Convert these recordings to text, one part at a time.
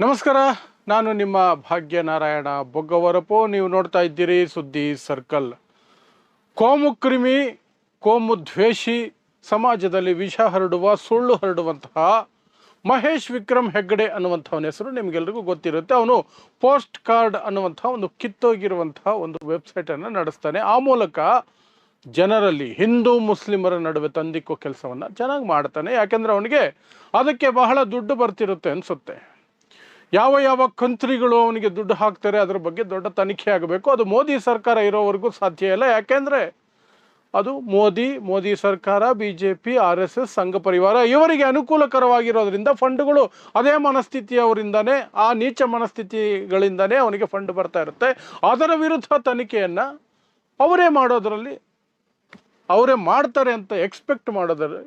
ನಮಸ್ಕಾರ, ನಾನು ನಿಮ್ಮ ಭಾಗ್ಯನಾರಾಯಣ ಬೊಗ್ಗವರಪು. ನೀವು ನೋಡ್ತಾ ಇದ್ದೀರಿ ಸುದ್ದಿ ಸರ್ಕಲ್. ಕೋಮು ಕ್ರಿಮಿ, ಕೋಮು ದ್ವೇಷಿ, ಸಮಾಜದಲ್ಲಿ ವಿಷ ಹರಡುವ, ಸುಳ್ಳು ಹರಡುವಂತಹ ಮಹೇಶ್ ವಿಕ್ರಮ್ ಹೆಗ್ಗಡೆ ಅನ್ನುವಂಥವನ ಹೆಸರು ನಿಮಗೆಲ್ರಿಗೂ ಗೊತ್ತಿರುತ್ತೆ. ಅವನು ಪೋಸ್ಟ್ ಕಾರ್ಡ್ ಅನ್ನುವಂಥ ಒಂದು ಕಿತ್ತೋಗಿರುವಂತಹ ಒಂದು ವೆಬ್ಸೈಟನ್ನು ನಡೆಸ್ತಾನೆ. ಆ ಮೂಲಕ ಜನರಲ್ಲಿ, ಹಿಂದೂ ಮುಸ್ಲಿಮರ ನಡುವೆ ತಂದಿಕ್ಕೋ ಕೆಲಸವನ್ನು ಚೆನ್ನಾಗಿ ಮಾಡ್ತಾನೆ. ಯಾಕೆಂದರೆ ಅವನಿಗೆ ಅದಕ್ಕೆ ಬಹಳ ದುಡ್ಡು ಬರ್ತಿರುತ್ತೆ ಅನಿಸುತ್ತೆ. ಯಾವ ಯಾವ ಕಂತ್ರಿಗಳು ಅವನಿಗೆ ದುಡ್ಡು ಹಾಕ್ತಾರೆ ಅದ್ರ ಬಗ್ಗೆ ದೊಡ್ಡ ತನಿಖೆ ಆಗಬೇಕು. ಅದು ಮೋದಿ ಸರ್ಕಾರ ಇರೋವರೆಗೂ ಸಾಧ್ಯ ಇಲ್ಲ. ಯಾಕೆಂದರೆ ಅದು ಮೋದಿ ಮೋದಿ ಸರ್ಕಾರ B J P R S S, Sangh Parivar ಇವರಿಗೆ ಅನುಕೂಲಕರವಾಗಿರೋದ್ರಿಂದ ಫಂಡ್ಗಳು ಅದೇ ಮನಸ್ಥಿತಿಯವರಿಂದನೇ ಆ ನೀಚ ಮನಸ್ಥಿತಿಗಳಿಂದನೇ ಅವನಿಗೆ ಫಂಡ್ ಬರ್ತಾ ಇರುತ್ತೆ. ಅದರ ವಿರುದ್ಧ ತನಿಖೆಯನ್ನು ಅವರೇ ಮಾಡೋದರಲ್ಲಿ, ಅವರೇ ಮಾಡ್ತಾರೆ ಅಂತ ಎಕ್ಸ್ಪೆಕ್ಟ್ ಮಾಡೋದ್ರಲ್ಲಿ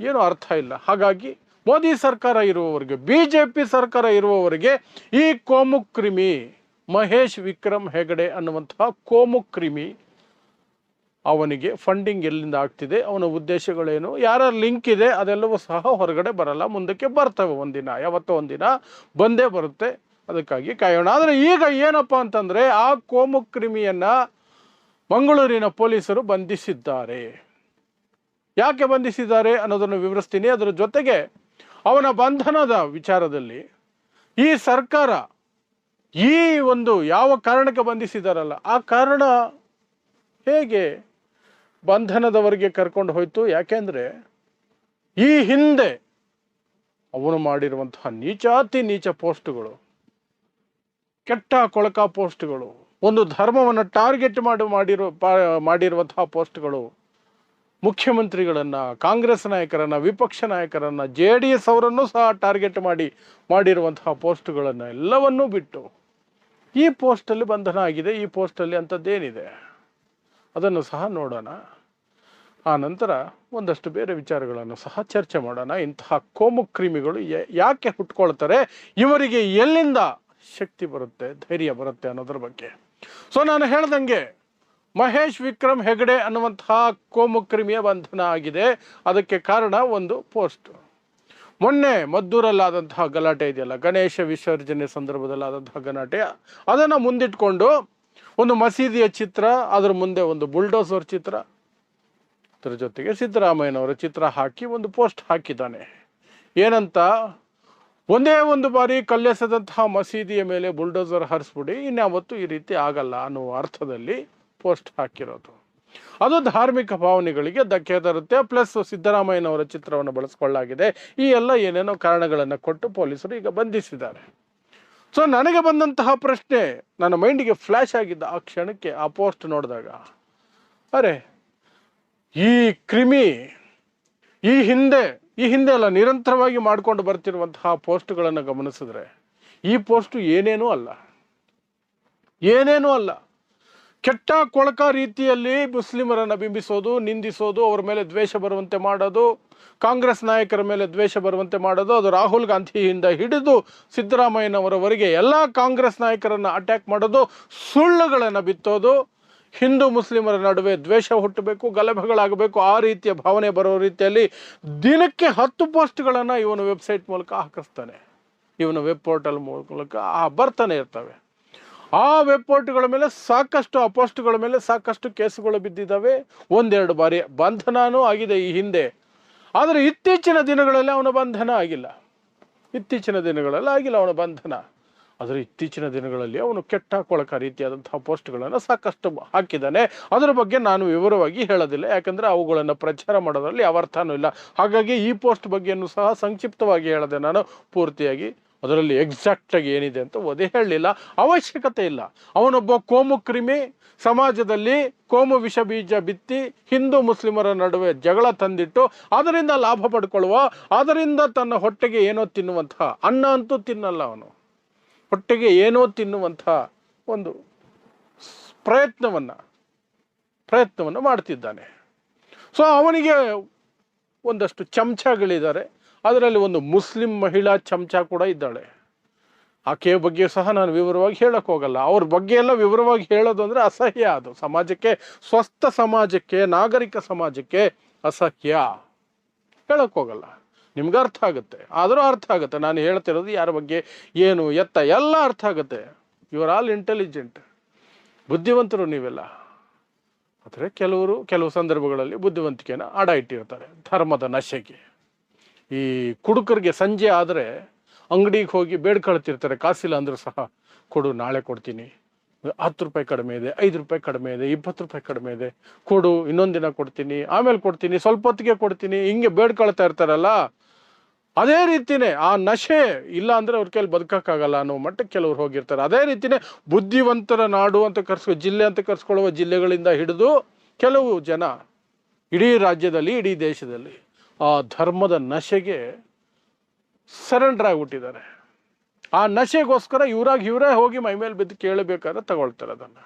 ಏನು ಅರ್ಥ ಇಲ್ಲ. ಹಾಗಾಗಿ ಮೋದಿ ಸರ್ಕಾರ ಇರುವವರೆಗೆ ಬಿ ಜೆ ಪಿ ಸರ್ಕಾರ ಇರುವವರೆಗೆ ಈ ಕೋಮು ಕ್ರಿಮಿ, ಮಹೇಶ್ ವಿಕ್ರಮ್ ಹೆಗಡೆ ಅನ್ನುವಂತಹ ಕೋಮು ಕ್ರಿಮಿ ಅವನಿಗೆ ಫಂಡಿಂಗ್ ಎಲ್ಲಿಂದ ಆಗ್ತಿದೆ, ಅವನ ಉದ್ದೇಶಗಳೇನು, ಯಾರ ಲಿಂಕ್ ಇದೆ, ಅದೆಲ್ಲವೂ ಸಹ ಹೊರಗಡೆ ಬರಲ್ಲ, ಮುಂದಕ್ಕೆ ಬರ್ತವೆ ಒಂದಿನ, ಯಾವತ್ತೋ ಒಂದಿನ ಬಂದೇ ಬರುತ್ತೆ, ಅದಕ್ಕಾಗಿ ಕಾಯೋಣ. ಆದರೆ ಈಗ ಏನಪ್ಪ ಅಂತಂದರೆ, ಆ ಕೋಮು ಕ್ರಿಮಿಯನ್ನು ಮಂಗಳೂರಿನ ಪೊಲೀಸರು ಬಂಧಿಸಿದ್ದಾರೆ. ಯಾಕೆ ಬಂಧಿಸಿದ್ದಾರೆ ಅನ್ನೋದನ್ನು ವಿವರಿಸ್ತೀನಿ, ಅದರ ಜೊತೆಗೆ ಅವನ ಬಂಧನದ ವಿಚಾರದಲ್ಲಿ ಈ ಸರ್ಕಾರ ಈ ಒಂದು ಯಾವ ಕಾರಣಕ್ಕೆ ಬಂಧಿಸಿದಾರಲ್ಲ, ಆ ಕಾರಣ ಹೇಗೆ ಬಂಧನದವರಿಗೆ ಕರ್ಕೊಂಡು ಹೋಯಿತು? ಯಾಕೆಂದರೆ ಈ ಹಿಂದೆ ಅವನು ಮಾಡಿರುವಂತಹ ನೀಚಾತಿ ನೀಚ ಪೋಸ್ಟ್ಗಳು, ಕೆಟ್ಟ ಕೊಳಕ ಪೋಸ್ಟ್ಗಳು ಒಂದು ಧರ್ಮವನ್ನು ಟಾರ್ಗೆಟ್ ಮಾಡಿ, ಮಾಡಿರೋ ಮಾಡಿರುವಂತಹ ಪೋಸ್ಟ್ಗಳು ಮುಖ್ಯಮಂತ್ರಿಗಳನ್ನು, ಕಾಂಗ್ರೆಸ್ ನಾಯಕರನ್ನು, ವಿಪಕ್ಷ ನಾಯಕರನ್ನು, ಜೆ ಡಿ ಎಸ್ ಅವರನ್ನು ಸಹ ಟಾರ್ಗೆಟ್ ಮಾಡಿ, ಮಾಡಿರುವಂತಹ ಪೋಸ್ಟ್ಗಳನ್ನು ಎಲ್ಲವನ್ನೂ ಬಿಟ್ಟು ಈ ಪೋಸ್ಟಲ್ಲಿ ಬಂಧನ ಆಗಿದೆ, ಈ ಪೋಸ್ಟಲ್ಲಿ ಅಂಥದ್ದೇನಿದೆ? ಅದನ್ನು ಸಹ ನೋಡೋಣ. ಆ ನಂತರ ಒಂದಷ್ಟು ಬೇರೆ ವಿಚಾರಗಳನ್ನು ಸಹ ಚರ್ಚೆ ಮಾಡೋಣ. ಇಂತಹ ಕೋಮು ಕ್ರಿಮಿಗಳು ಯಾಕೆ ಹುಟ್ಕೊಳ್ತಾರೆ? ಇವರಿಗೆ ಎಲ್ಲಿಂದ ಶಕ್ತಿ ಬರುತ್ತೆ, ಧೈರ್ಯ ಬರುತ್ತೆ ಅನ್ನೋದ್ರ ಬಗ್ಗೆ. ಸೊ, ನಾನು ಹೇಳ್ದಂಗೆ ಮಹೇಶ್ ವಿಕ್ರಮ್ ಹೆಗಡೆ ಅನ್ನುವಂತಹ ಕೋಮು ಕ್ರಿಮಿಯ ಬಂಧನ ಆಗಿದೆ. ಅದಕ್ಕೆ ಕಾರಣ ಒಂದು ಪೋಸ್ಟ್. ಮೊನ್ನೆ ಮದ್ದೂರಲ್ಲಾದಂತಹ ಗಲಾಟೆ ಇದೆಯಲ್ಲ, ಗಣೇಶ ವಿಸರ್ಜನೆ ಸಂದರ್ಭದಲ್ಲಾದಂತಹ ಗಲಾಟೆ. ಅದನ್ನು ಮುಂದಿಟ್ಕೊಂಡು ಒಂದು ಮಸೀದಿಯ ಚಿತ್ರ, ಅದರ ಮುಂದೆ ಒಂದು ಬುಲ್ಡೋಸರ್ ಚಿತ್ರ. ಅದರ ಜೊತೆಗೆ ಸಿದ್ದರಾಮಯ್ಯನವರ ಚಿತ್ರ ಹಾಕಿ ಒಂದು ಪೋಸ್ಟ್ ಹಾಕಿದ್ದಾನೆ. ಏನಂತ, ಒಂದೇ ಒಂದು ಬಾರಿ ಕಲ್ಲೆಸದಂತಹ ಮಸೀದಿಯ ಮೇಲೆ ಬುಲ್ಡೋಸರ್ ಹರಿಸ್ಬಿಡಿ, ಇನ್ಯಾವತ್ತೂ ಈ ರೀತಿ ಆಗಲ್ಲ ಅನ್ನುವ ಅರ್ಥದಲ್ಲಿ ಪೋಸ್ಟ್ ಹಾಕಿರೋದು. ಅದು ಧಾರ್ಮಿಕ ಭಾವನೆಗಳಿಗೆ ಧಕ್ಕೆ ತರುತ್ತೆ. ಪ್ಲಸ್ ಸಿದ್ದರಾಮಯ್ಯನವರ ಚಿತ್ರವನ್ನು ಬಳಸ್ಕೊಳ್ಳಲಾಗಿದೆ. ಈ ಎಲ್ಲ ಏನೇನೋ ಕಾರಣಗಳನ್ನು ಕೊಟ್ಟು ಪೊಲೀಸರು ಈಗ ಬಂಧಿಸಿದ್ದಾರೆ. ಸೊ ನನಗೆ ಬಂದಂತಹ ಪ್ರಶ್ನೆ, ನನ್ನ ಮೈಂಡಿಗೆ ಫ್ಲ್ಯಾಶ್ ಆಗಿದ್ದ ಆ ಕ್ಷಣಕ್ಕೆ ಆ ಪೋಸ್ಟ್ ನೋಡಿದಾಗ, ಅರೆ, ಈ ಕ್ರಿಮಿ, ಈ ಹಿಂದೆ ಈ ಹಿಂದೆ ಅಲ್ಲ, ನಿರಂತರವಾಗಿ ಮಾಡಿಕೊಂಡು ಬರ್ತಿರುವಂತಹ ಪೋಸ್ಟ್ಗಳನ್ನು ಗಮನಿಸಿದ್ರೆ, ಈ ಪೋಸ್ಟು ಏನೇನೂ ಅಲ್ಲ. ಏನೇನೂ ಅಲ್ಲ. ಕೆಟ್ಟ ಕೊಳಕ ರೀತಿಯಲ್ಲಿ ಮುಸ್ಲಿಮರನ್ನು ಬಿಂಬಿಸೋದು, ನಿಂದಿಸೋದು, ಅವರ ಮೇಲೆ ದ್ವೇಷ ಬರುವಂತೆ ಮಾಡೋದು, ಕಾಂಗ್ರೆಸ್ ನಾಯಕರ ಮೇಲೆ ದ್ವೇಷ ಬರುವಂತೆ ಮಾಡೋದು, ಅದು ರಾಹುಲ್ ಗಾಂಧಿಯಿಂದ ಹಿಡಿದು ಸಿದ್ದರಾಮಯ್ಯನವರವರೆಗೆ ಎಲ್ಲ ಕಾಂಗ್ರೆಸ್ ನಾಯಕರನ್ನು ಅಟ್ಯಾಕ್ ಮಾಡೋದು, ಸುಳ್ಳುಗಳನ್ನು ಬಿತ್ತೋದು, ಹಿಂದೂ ಮುಸ್ಲಿಮರ ನಡುವೆ ದ್ವೇಷ ಹುಟ್ಟಬೇಕು, ಗಲಭೆಗಳಾಗಬೇಕು, ಆ ರೀತಿಯ ಭಾವನೆ ಬರೋ ರೀತಿಯಲ್ಲಿ ದಿನಕ್ಕೆ ಹತ್ತು ಪೋಸ್ಟ್ಗಳನ್ನು ಇವನು ವೆಬ್ಸೈಟ್ ಮೂಲಕ ಹಾಕಿಸ್ತಾನೆ. ಇವನ ವೆಬ್ ಪೋರ್ಟಲ್ ಮೂಲಕ ಆ ಬರ್ತಾನೆ ಇರ್ತವೆ. ಆ ವೆಬ್ ಪೋರ್ಟ್ಗಳ ಮೇಲೆ ಸಾಕಷ್ಟು ಆ ಪೋಸ್ಟ್ಗಳ ಮೇಲೆ ಸಾಕಷ್ಟು ಕೇಸುಗಳು ಬಿದ್ದಿದ್ದಾವೆ. ಒಂದೆರಡು ಬಾರಿ ಬಂಧನವೂ ಆಗಿದೆ ಈ ಹಿಂದೆ. ಆದರೆ ಇತ್ತೀಚಿನ ದಿನಗಳಲ್ಲಿ ಅವನ ಬಂಧನ ಆಗಿಲ್ಲ. ಇತ್ತೀಚಿನ ದಿನಗಳಲ್ಲಿ ಆಗಿಲ್ಲ ಅವನ ಬಂಧನ. ಆದರೆ ಇತ್ತೀಚಿನ ದಿನಗಳಲ್ಲಿ ಅವನು ಕೆಟ್ಟ ಕೊಳಕ ರೀತಿಯಾದಂತಹ ಪೋಸ್ಟ್ಗಳನ್ನು ಸಾಕಷ್ಟು ಹಾಕಿದ್ದಾನೆ. ಅದರ ಬಗ್ಗೆ ನಾನು ವಿವರವಾಗಿ ಹೇಳೋದಿಲ್ಲ. ಯಾಕಂದರೆ ಅವುಗಳನ್ನು ಪ್ರಚಾರ ಮಾಡೋದರಲ್ಲಿ ಯಾವ ಇಲ್ಲ. ಹಾಗಾಗಿ ಈ ಪೋಸ್ಟ್ ಬಗ್ಗೆಯೂ ಸಹ ಸಂಕ್ಷಿಪ್ತವಾಗಿ ಹೇಳದೆ ನಾನು ಪೂರ್ತಿಯಾಗಿ ಅದರಲ್ಲಿ ಎಕ್ಸಾಕ್ಟಾಗಿ ಏನಿದೆ ಅಂತ ಒದೆ ಹೇಳಲಿಲ್ಲ. ಅವಶ್ಯಕತೆ ಇಲ್ಲ. ಅವನೊಬ್ಬ ಕೋಮು ಕ್ರಿಮಿ, ಸಮಾಜದಲ್ಲಿ ಕೋಮು ವಿಷ ಬೀಜ ಬಿತ್ತಿ ಹಿಂದೂ ಮುಸ್ಲಿಮರ ನಡುವೆ ಜಗಳ ತಂದಿಟ್ಟು ಅದರಿಂದ ಲಾಭ ಪಡ್ಕೊಳ್ಳುವ, ಅದರಿಂದ ತನ್ನ ಹೊಟ್ಟೆಗೆ ಏನೋ ತಿನ್ನುವಂತಹ ಅನ್ನ ಅಂತೂ ತಿನ್ನಲ್ಲ ಅವನು. ಹೊಟ್ಟೆಗೆ ಏನೋ ತಿನ್ನುವಂತಹ ಒಂದು ಪ್ರಯತ್ನವನ್ನು ಪ್ರಯತ್ನವನ್ನು ಮಾಡ್ತಿದ್ದಾನೆ. ಸೊ ಅವನಿಗೆ ಒಂದಷ್ಟು ಚಮಚಗಳಿದ್ದಾರೆ. ಅದರಲ್ಲಿ ಒಂದು ಮುಸ್ಲಿಂ ಮಹಿಳಾ ಚಮಚ ಕೂಡ ಇದ್ದಾಳೆ. ಆಕೆಯ ಬಗ್ಗೆ ಸಹ ನಾನು ವಿವರವಾಗಿ ಹೇಳಕ್ಕೆ ಹೋಗಲ್ಲ. ಅವ್ರ ಬಗ್ಗೆ ಎಲ್ಲ ವಿವರವಾಗಿ ಹೇಳೋದು ಅಂದರೆ ಅಸಹ್ಯ ಅದು. ಸಮಾಜಕ್ಕೆ, ಸ್ವಸ್ಥ ಸಮಾಜಕ್ಕೆ, ನಾಗರಿಕ ಸಮಾಜಕ್ಕೆ ಅಸಹ್ಯ. ಹೇಳಕ್ಕೆ ಹೋಗಲ್ಲ. ನಿಮ್ಗೆ ಅರ್ಥ ಆಗುತ್ತೆ. ಆದರೂ ಅರ್ಥ ಆಗುತ್ತೆ. ನಾನು ಹೇಳ್ತಿರೋದು ಯಾರ ಬಗ್ಗೆ, ಏನು, ಎತ್ತ, ಎಲ್ಲ ಅರ್ಥ ಆಗುತ್ತೆ. ಯು ಆರ್ ಆಲ್ ಇಂಟೆಲಿಜೆಂಟ್ ಬುದ್ಧಿವಂತರು ನೀವೆಲ್ಲ. ಆದರೆ ಕೆಲವರು, ಕೆಲವು ಸಂದರ್ಭಗಳಲ್ಲಿ ಬುದ್ಧಿವಂತಿಕೆನ ಅಡ ಇಟ್ಟಿರ್ತಾರೆ. ಧರ್ಮದ ನಶೆಗೆ. ಈ ಕುಡುಕರಿಗೆ ಸಂಜೆ ಆದರೆ ಅಂಗಡಿಗೆ ಹೋಗಿ ಬೇಡ್ಕೊಳ್ತಿರ್ತಾರೆ. ಕಾಸಿಲ್ಲ ಅಂದರೂ ಸಹ ಕೊಡು, ನಾಳೆ ಕೊಡ್ತೀನಿ. ಹತ್ತು ರೂಪಾಯಿ ಕಡಿಮೆ ಇದೆ, ಐದು ರೂಪಾಯಿ ಕಡಿಮೆ ಇದೆ, ಇಪ್ಪತ್ತು ರೂಪಾಯಿ ಕಡಿಮೆ ಇದೆ. ಕೊಡು, ಇನ್ನೊಂದು ದಿನ ಕೊಡ್ತೀನಿ, ಆಮೇಲೆ ಕೊಡ್ತೀನಿ, ಸ್ವಲ್ಪ ಹೊತ್ತಿಗೆ ಕೊಡ್ತೀನಿ. ಹಿಂಗೆ ಬೇಡ್ಕೊಳ್ತಾ ಇರ್ತಾರಲ್ಲ. ಅದೇ ರೀತಿನೇ ಆ ನಶೆ ಇಲ್ಲ ಅಂದರೆ ಅವ್ರ ಕೈಲಿ ಬದುಕೋಕ್ಕಾಗಲ್ಲ ಅನ್ನೋ ಮಟ್ಟಕ್ಕೆ ಕೆಲವ್ರು ಹೋಗಿರ್ತಾರೆ. ಅದೇ ರೀತಿನೇ ಬುದ್ಧಿವಂತರ ನಾಡು ಅಂತ ಕರ್ಸ್ಕೊ, ಜಿಲ್ಲೆ ಅಂತ ಕರ್ಸ್ಕೊಳ್ಳುವ ಜಿಲ್ಲೆಗಳಿಂದ ಹಿಡಿದು ಕೆಲವು ಜನ ಇಡೀ ರಾಜ್ಯದಲ್ಲಿ, ಇಡೀ ದೇಶದಲ್ಲಿ ಆ ಧರ್ಮದ ನಶೆಗೆ ಸರೆಂಡರ್ ಆಗಿಬಿಟ್ಟಿದ್ದಾರೆ. ಆ ನಶೆಗೋಸ್ಕರ ಇವರಾಗಿ ಇವರೇ ಹೋಗಿ ಮೈ ಮೇಲೆ ಬಿದ್ದು ಕೇಳಬೇಕಾದ್ರೆ ತಗೊಳ್ತಾರೆ ಅದನ್ನು.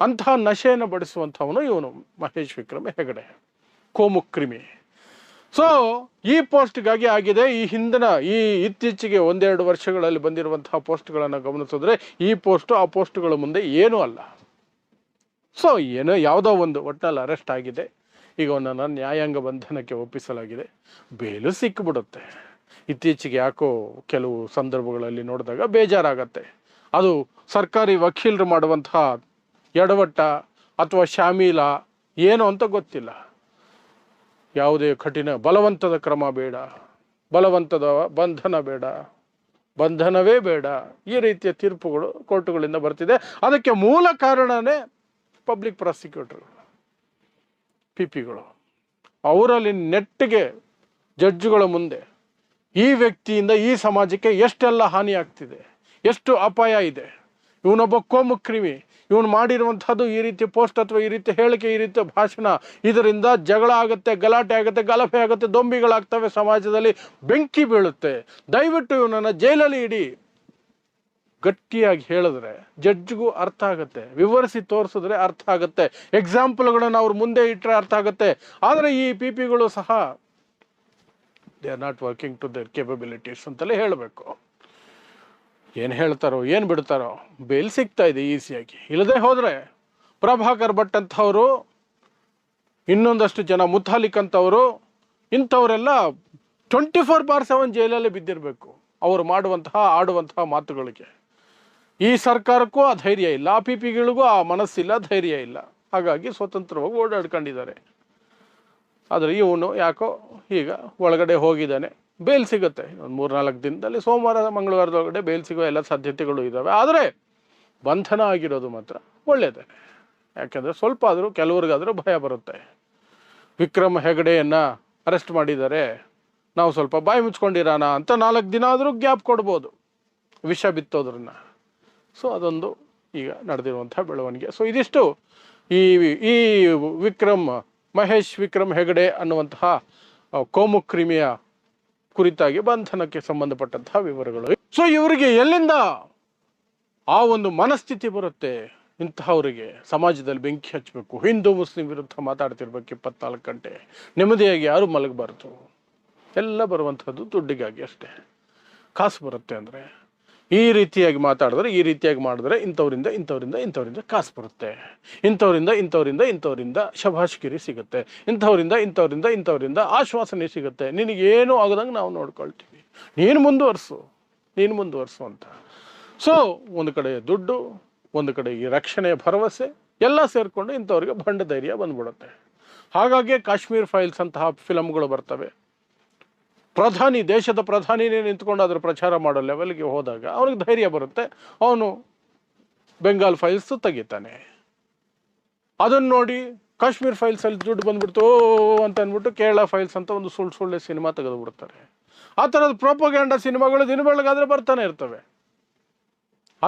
ಅಂತಹ ನಶೆಯನ್ನು ಬಡಿಸುವಂಥವನು ಇವನು ಮಹೇಶ್ ವಿಕ್ರಮ ಹೆಗಡೆ ಕೋಮುಕ್ರಿಮಿ ಸೊ ಈ ಪೋಸ್ಟ್ಗಾಗಿ ಆಗಿದೆ, ಈ ಹಿಂದಿನ, ಈ ಇತ್ತೀಚೆಗೆ ಒಂದೆರಡು ವರ್ಷಗಳಲ್ಲಿ ಬಂದಿರುವಂತಹ ಪೋಸ್ಟ್ಗಳನ್ನು ಗಮನಿಸಿದ್ರೆ ಈ ಪೋಸ್ಟು, ಆ ಪೋಸ್ಟ್ಗಳ ಮುಂದೆ ಏನೂ ಅಲ್ಲ. ಸೊ ಏನೋ ಯಾವುದೋ ಒಂದು ಒಟ್ಟಿನಲ್ಲಿ ಅರೆಸ್ಟ್ ಆಗಿದೆ. ಈಗ ಅವನನ್ನು ನ್ಯಾಯಾಂಗ ಬಂಧನಕ್ಕೆ ಒಪ್ಪಿಸಲಾಗಿದೆ. ಬೇಲು ಸಿಕ್ಕಿಬಿಡುತ್ತೆ ಇತ್ತೀಚೆಗೆ ಯಾಕೋ ಕೆಲವು ಸಂದರ್ಭಗಳಲ್ಲಿ ನೋಡಿದಾಗ ಬೇಜಾರಾಗತ್ತೆ. ಅದು ಸರ್ಕಾರಿ ವಕೀಲರು ಮಾಡುವಂತಹ ಎಡವಟ್ಟ ಅಥವಾ ಶಾಮೀಲ ಏನು ಅಂತ ಗೊತ್ತಿಲ್ಲ. ಯಾವುದೇ ಕಠಿಣ ಬಲವಂತದ ಕ್ರಮ ಬೇಡ. ಬಲವಂತದ ಬಂಧನ ಬೇಡ. ಬಂಧನವೇ ಬೇಡ. ಈ ರೀತಿಯ ತೀರ್ಪುಗಳು ಕೋರ್ಟುಗಳಿಂದ ಬರ್ತಿದೆ. ಅದಕ್ಕೆ ಮೂಲ ಕಾರಣನೇ ಪಬ್ಲಿಕ್ ಪ್ರಾಸಿಕ್ಯೂಟರ್. ಪಿ ಪಿಗಳು ಅವರಲ್ಲಿ ನೆಟ್ಟಿಗೆ ಜಡ್ಜುಗಳ ಮುಂದೆ ಈ ವ್ಯಕ್ತಿಯಿಂದ ಈ ಸಮಾಜಕ್ಕೆ ಎಷ್ಟೆಲ್ಲ ಹಾನಿ ಆಗ್ತಿದೆ, ಎಷ್ಟು ಅಪಾಯ ಇದೆ, ಇವನೊಬ್ಬ ಕೋಮುಕ್ರಿಮಿ ಇವನು ಮಾಡಿರುವಂಥದ್ದು ಈ ರೀತಿ ಪೋಸ್ಟ್ ಅಥವಾ ಈ ರೀತಿ ಹೇಳಿಕೆ, ಈ ರೀತಿ ಭಾಷಣ, ಇದರಿಂದ ಜಗಳ ಆಗುತ್ತೆ, ಗಲಾಟೆ ಆಗುತ್ತೆ, ಗಲಭೆ ಆಗುತ್ತೆ, ದೊಂಬಿಗಳಾಗ್ತವೆ ಸಮಾಜದಲ್ಲಿ ಬೆಂಕಿ ಬೀಳುತ್ತೆ. ದಯವಿಟ್ಟು ಇವನನ್ನು ಜೈಲಲ್ಲಿ ಇಡಿ. ಗಟ್ಟಿಯಾಗಿ ಹೇಳಿದ್ರೆ ಜಡ್ಜ್ಗೂ ಅರ್ಥ ಆಗುತ್ತೆ. ವಿವರಿಸಿ ತೋರಿಸಿದ್ರೆ ಅರ್ಥ ಆಗುತ್ತೆ. ಎಕ್ಸಾಂಪಲ್ಗಳನ್ನು ಅವ್ರ ಮುಂದೆ ಇಟ್ಟರೆ ಅರ್ಥ ಆಗುತ್ತೆ. ಆದರೆ ಈ ಪಿ ಪಿಗಳು ಸಹ they are not working to their capabilities ಅಂತಲೇ ಹೇಳಬೇಕು. ಏನು ಹೇಳ್ತಾರೋ, ಏನು ಬಿಡ್ತಾರೋ ಬೇಲ್ ಸಿಗ್ತಾ ಇದೆ ಈಸಿಯಾಗಿ ಇಲ್ಲದೆ ಹೋದರೆ ಪ್ರಭಾಕರ್ ಭಟ್ ಅಂಥವರು, ಇನ್ನೊಂದಷ್ಟು ಜನ ಮುತಾಲಿಕ್ ಅಂತವರು ಇಂಥವರೆಲ್ಲ ಟ್ವೆಂಟಿ ಫೋರ್ ಬಾರ್ ಸೆವೆನ್ ಜೈಲಲ್ಲೇ ಬಿದ್ದಿರಬೇಕು. ಅವರು ಮಾಡುವಂತಹ, ಆಡುವಂತಹ ಮಾತುಗಳಿಗೆ. ಈ ಸರ್ಕಾರಕ್ಕೂ ಆ ಧೈರ್ಯ ಇಲ್ಲ. ಆ ಪಿ ಪಿಗಳಿಗೂ ಆ ಮನಸ್ಸಿಲ್ಲ, ಧೈರ್ಯ ಇಲ್ಲ. ಹಾಗಾಗಿ ಸ್ವತಂತ್ರವಾಗಿ ಓಡಾಡ್ಕೊಂಡಿದ್ದಾರೆ. ಆದರೆ ಇವನು ಯಾಕೋ ಈಗ ಒಳಗಡೆ ಹೋಗಿದ್ದಾನೆ. ಬೇಲ್ ಸಿಗುತ್ತೆ. ಒಂದು ಮೂರ್ನಾಲ್ಕು ದಿನದಲ್ಲಿ ಸೋಮವಾರ, ಮಂಗಳವಾರದೊಳಗಡೆ ಬೇಲ್ ಸಿಗೋ ಎಲ್ಲ ಸಾಧ್ಯತೆಗಳು ಇದ್ದಾವೆ ಆದರೆ ಬಂಧನ ಆಗಿರೋದು ಮಾತ್ರ ಒಳ್ಳೆಯದೇ ಯಾಕೆಂದರೆ ಸ್ವಲ್ಪ ಆದರೂ ಕೆಲವ್ರಿಗಾದರೂ ಭಯ ಬರುತ್ತೆ. ವಿಕ್ರಮ್ ಹೆಗಡೆಯನ್ನು ಅರೆಸ್ಟ್ ಮಾಡಿದ್ದಾರೆ. ನಾವು ಸ್ವಲ್ಪ ಬಾಯಿ ಮುಚ್ಕೊಂಡಿರೋಣ ಅಂತ ನಾಲ್ಕು ದಿನ ಆದರೂ ಗ್ಯಾಪ್ ಕೊಡ್ಬೋದು. ವಿಷ ಬಿತ್ತೋದ್ರನ್ನ. ಸೊ ಅದೊಂದು ಈಗ ನಡೆದಿರುವಂಥ ಬೆಳವಣಿಗೆ. ಸೊ ಇದಿಷ್ಟು ಈ ಈ ವಿಕ್ರಮ್, ಮಹೇಶ್ ವಿಕ್ರಮ್ ಹೆಗಡೆ ಅನ್ನುವಂತಹ ಕೋಮು ಕ್ರಿಮಿಯ ಕುರಿತಾಗಿ ಬಂಧನಕ್ಕೆ ಸಂಬಂಧಪಟ್ಟಂತಹ ವಿವರಗಳು. ಸೊ ಇವರಿಗೆ ಎಲ್ಲಿಂದ ಆ ಒಂದು ಮನಸ್ಥಿತಿ ಬರುತ್ತೆ? ಇಂತಹವರಿಗೆ ಸಮಾಜದಲ್ಲಿ ಬೆಂಕಿ ಹಚ್ಚಬೇಕು. ಹಿಂದೂ, ಮುಸ್ಲಿಂ ವಿರುದ್ಧ ಮಾತಾಡ್ತಿರ್ಬೇಕು ಇಪ್ಪತ್ನಾಲ್ಕು ಗಂಟೆ. ನೆಮ್ಮದಿಯಾಗಿ ಯಾರು ಮಲಗಬಾರ್ದು? ಎಲ್ಲ ಬರುವಂಥದ್ದು ದುಡ್ಡಿಗಾಗಿ ಅಷ್ಟೇ. ಕಾಸು ಬರುತ್ತೆ ಅಂದರೆ. ಈ ರೀತಿಯಾಗಿ ಮಾತಾಡಿದ್ರೆ, ಈ ರೀತಿಯಾಗಿ ಮಾಡಿದ್ರೆ ಇಂಥವರಿಂದ ಇಂಥವರಿಂದ ಇಂಥವರಿಂದ ಕಾಸು ಬರುತ್ತೆ. ಇಂಥವರಿಂದ ಇಂಥವರಿಂದ ಇಂಥವರಿಂದ ಶಭಾಷ್ಕಿರಿ ಸಿಗುತ್ತೆ. ಇಂಥವರಿಂದ ಇಂಥವರಿಂದ ಇಂಥವರಿಂದ ಆಶ್ವಾಸನೆ ಸಿಗುತ್ತೆ. ನಿನಗೇನು ಆಗದಂಗೆ ನಾವು ನೋಡ್ಕೊಳ್ತೀವಿ. ನೀನು ಮುಂದುವರಿಸು. ನೀನು ಮುಂದುವರಿಸು ಅಂತ. ಸೊ ಒಂದು ಕಡೆ ದುಡ್ಡು, ಒಂದು ಕಡೆ ಈ ರಕ್ಷಣೆಯ ಭರವಸೆ, ಎಲ್ಲ ಸೇರಿಕೊಂಡು ಇಂಥವ್ರಿಗೆ ಬಂಡ ಧೈರ್ಯ ಬಂದ್ಬಿಡುತ್ತೆ. ಹಾಗಾಗಿ ಕಾಶ್ಮೀರ್ ಫೈಲ್ಸ್ ಅಂತಹ ಫಿಲಮ್ಗಳು ಬರ್ತವೆ. ಪ್ರಧಾನಿ, ದೇಶದ ಪ್ರಧಾನಿನೇ ನಿಂತ್ಕೊಂಡು ಅದರ ಪ್ರಚಾರ ಮಾಡೋ ಲೆವೆಲ್ಗೆ ಹೋದಾಗ ಅವನಿಗೆ ಧೈರ್ಯ ಬರುತ್ತೆ. ಅವನು ಬೆಂಗಾಲ್ ಫೈಲ್ಸ್ ತೆಗಿತಾನೆ. ಅದನ್ನು ನೋಡಿ ಕಾಶ್ಮೀರ್ ಫೈಲ್ಸಲ್ಲಿ ದುಡ್ಡು ಬಂದ್ಬಿಡ್ತು ಅಂತ ಅಂದ್ಬಿಟ್ಟು ಕೇರಳ ಫೈಲ್ಸ್ ಅಂತ ಒಂದು ಸುಳ್ಳು ಸುಳ್ಳೆ ಸಿನಿಮಾ ತೆಗೆದು ಬಿಡ್ತಾರೆ ಆ ಥರದ ಪ್ರೋಪೋಗ್ಯಾಂಡ ಸಿನಿಮಾಗಳು ದಿನ ಬೆಳಗಾದರೆ ಬರ್ತಾನೆ ಇರ್ತವೆ.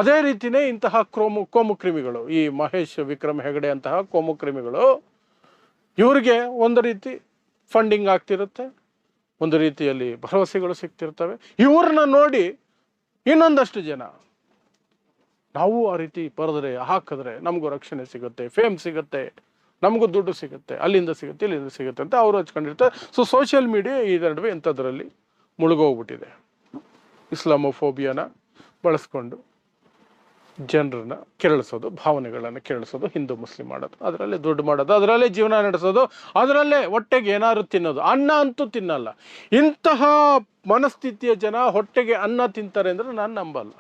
ಅದೇ ರೀತಿಯೇ ಇಂತಹ ಕ್ರೋಮು ಕೋಮುಕ್ರಿಮಿಗಳು ಈ ಮಹೇಶ್, ವಿಕ್ರಮ್ ಹೆಗಡೆ ಅಂತಹ ಕೋಮುಕ್ರಿಮಿಗಳು ಇವರಿಗೆ ಒಂದು ರೀತಿ ಫಂಡಿಂಗ್ ಆಗ್ತಿರುತ್ತೆ. ಒಂದು ರೀತಿಯಲ್ಲಿ ಭರವಸೆಗಳು ಸಿಗ್ತಿರ್ತವೆ. ಇವ್ರನ್ನ ನೋಡಿ ಇನ್ನೊಂದಷ್ಟು ಜನ ನಾವು ಆ ರೀತಿ ಬರೆದ್ರೆ, ಹಾಕಿದ್ರೆ ನಮಗೂ ರಕ್ಷಣೆ ಸಿಗುತ್ತೆ ಫೇಮ್ ಸಿಗುತ್ತೆ, ನಮಗೂ ದುಡ್ಡು ಸಿಗುತ್ತೆ, ಅಲ್ಲಿಂದ ಸಿಗುತ್ತೆ, ಇಲ್ಲಿಂದ ಸಿಗುತ್ತೆ ಅಂತ ಅವರು ಹಚ್ಕೊಂಡಿರ್ತಾರೆ. ಸೊ ಸೋಷಿಯಲ್ ಮೀಡಿಯಾ ಈ ನಡುವೆ ಇಂಥದ್ರಲ್ಲಿ ಮುಳುಗೋಗ್ಬಿಟ್ಟಿದೆ. ಇಸ್ಲಾಮೋಫೋಬಿಯಾನ ಬಳಸ್ಕೊಂಡು. ಜನರನ್ನ ಕೆರಳಿಸೋದು, ಭಾವನೆಗಳನ್ನು ಕೆರಳಿಸೋದು, ಹಿಂದೂ ಮುಸ್ಲಿಂ ಮಾಡೋದು. ಅದರಲ್ಲೇ ದುಡ್ಡು ಮಾಡೋದು, ಅದರಲ್ಲೇ ಜೀವನ ನಡೆಸೋದು, ಅದರಲ್ಲೇ ಹೊಟ್ಟೆಗೆ ಏನಾದ್ರು ತಿನ್ನೋದು. ಅನ್ನ ಅಂತೂ ತಿನ್ನಲ್ಲ. ಇಂತಹ ಮನಸ್ಥಿತಿಯ ಜನ ಹೊಟ್ಟೆಗೆ ಅನ್ನ ತಿಂತಾರೆ ಅಂದರೆ ನಾನು ನಂಬಲ್ಲ.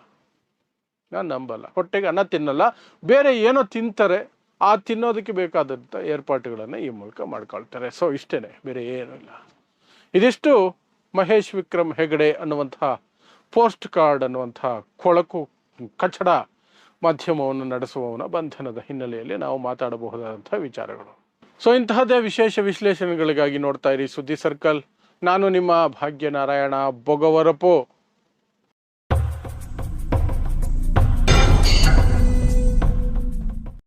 ನಾನು ನಂಬಲ್ಲ. ಹೊಟ್ಟೆಗೆ ಅನ್ನ ತಿನ್ನಲ್ಲ. ಬೇರೆ ಏನೋ ತಿಂತಾರೆ, ಆ ತಿನ್ನೋದಕ್ಕೆ ಬೇಕಾದಂಥ ಏರ್ಪಾಟುಗಳನ್ನು ಈ ಮೂಲಕ ಮಾಡ್ಕೊಳ್ತಾರೆ. ಸೊ ಇಷ್ಟೇ ಬೇರೆ ಏನೂ ಇಲ್ಲ. ಇದಿಷ್ಟು ಮಹೇಶ್ ವಿಕ್ರಮ್ ಹೆಗಡೆ ಅನ್ನುವಂತಹ ಪೋಸ್ಟ್ ಕಾರ್ಡ್ ಅನ್ನುವಂತಹ ಕೊಳಕು ಕಚಡ ಮಾಧ್ಯಮವನ್ನು ನಡೆಸುವವನ ಬಂಧನದ ಹಿನ್ನೆಲೆಯಲ್ಲಿ ನಾವು ಮಾತಾಡಬಹುದಾದಂಥ ವಿಚಾರಗಳು. ಸೊ ಇಂತಹದ್ದೇ ವಿಶೇಷ ವಿಶ್ಲೇಷಣೆಗಳಿಗಾಗಿ ನೋಡ್ತಾ ಇರಿ ಸುದ್ದಿ ಸರ್ಕಲ್. ನಾನು ನಿಮ್ಮ ಭಾಗ್ಯನಾರಾಯಣ ಬೊಗವರಪು.